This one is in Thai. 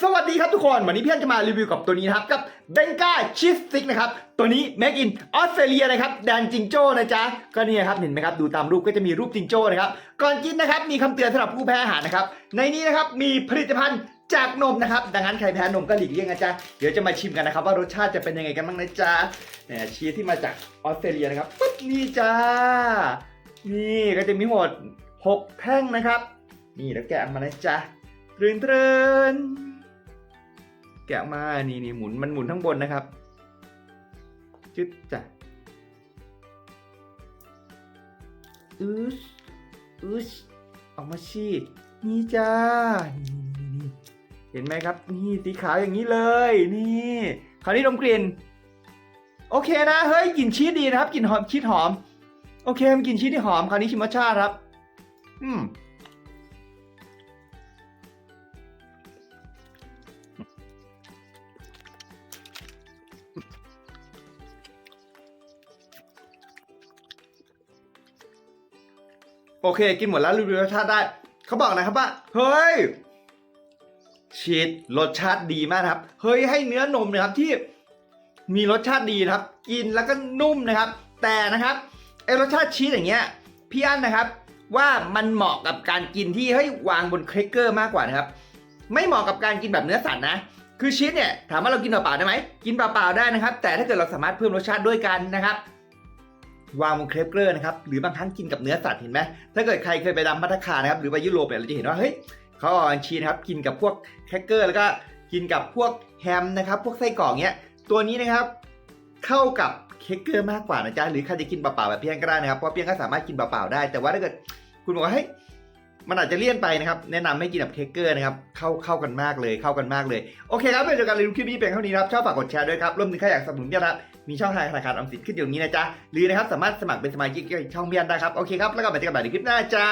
สวัสดีครับทุกคน วันนี้พี่อันจะมารีวิวกับตัวนี้นะครับ กับเบงกาชีสติกนะครับ ตัวนี้ Make in ออสเตรเลียนะครับ แดนจิงโจ้นะจ๊ะ ก็นี่ครับ เห็นไหมครับ ดูตามรูปก็จะมีรูปจิงโจ้นะครับ ก่อนกินนะครับ มีคำเตือนสำหรับผู้แพ้อาหารนะครับ ในนี้นะครับ มีผลิตภัณฑ์จากนมนะครับ ดังนั้นใครแพ้นมก็หลีกเลี่ยงนะจ๊ะ เดี๋ยวจะมาชิมกันนะครับว่ารสชาติจะเป็นยังไงกันบ้างนะจ๊ะเนี่ยชีสที่มาจากออสเตรเลียนะครับปึ๊บนี่จ้า นี่ก็จะมีหมด 6 แท่งนะครับ นี่แล้วแกะออกมานะจ๊ะตรึนตรึน แกะออกมานี่นี่หมุนมันหมุนทั้งบนนะครับจึ๊ดจ้ะอืสอืสออกมาชีนี่จ้านี่นี่นี่เห็นไหมครับ นี่สีขาวอย่างนี้เลย นี่คราวนี้ดมกลิ่นโอเคนะเฮ้ยกลิ่นชีสดีนะครับกลิ่นหอมชีสหอม โอเคมันกลิ่นชีสที่หอมคราวนี้ชิมรสชาติครับ อืม โอเค กินหมดแล้วรีวิวรสชาติได้ เขาบอกนะครับว่า เฮ้ย ชีสรสชาติดีมากครับ เฮ้ยให้เนื้อนมนะครับที่มีรสชาติดีครับ กินแล้วก็นุ่มนะครับ แต่นะครับไอรสชาติชีสอย่างเงี้ยพี่อั้นนะครับ ว่ามันเหมาะกับการกินที่ให้ยวางบนเครกเกอร์มากกว่านะครับ ไม่เหมาะกับการกินแบบเนื้อสัตว์นะคือชีสเนี่ยถามว่าเรากินเปล่าๆได้ไหมกินเปล่าๆได้นะครับ แต่ถ้าเกิดเราสามารถเพิ่มรสชาติด้วยกันนะครับ วางบนเครปเกอร์นะครับหรือบางครั้งกินกับเนื้อสัตว์เห็นไหมถ้าเกิดใครเคยไปดำพัตคานะครับหรือไปยุโรปเนี่ยเราจะเห็นว่าเฮ้ยเขาเอาอันชีนะครับกินกับพวกแครกเกอร์แล้วก็กินกับพวกแฮมนะครับพวกไส้กรอกเนี้ยตัวนี้นะครับเข้ากับเครกเกอร์มากกว่านะจ๊ะหรือใครจะกินเปล่าๆแบบเพียงก็ได้นะครับเพราะเพียงก็สามารถกินเปล่าๆได้ แต่ว่าถ้าเกิดคุณบอกว่าเฮ้ย มันอาจจะเลี่ยนไปนะครับ แนะนำให้กินแบบเครกเกอร์นะครับ เข้าเข้ากันมากเลย เข้ากันมากเลย โอเคครับเป็นจอกการรีวิวคลิปนี้เป็นเท่านี้ครับ ชอบฝากกดแชร์ด้วยครับรวมถึงใครอยากสนับสนุนเนี่ยนะครับ มีช่องทางธนาคารออมสินขึ้นอยู่ตรงนี้นะจ๊ะ หรือนะครับสามารถสมัครเป็นสมาชิกช่องเบียนได้ครับ โอเคครับ แล้วก็ไปเจอกันใหม่ในคลิปหน้าจ้า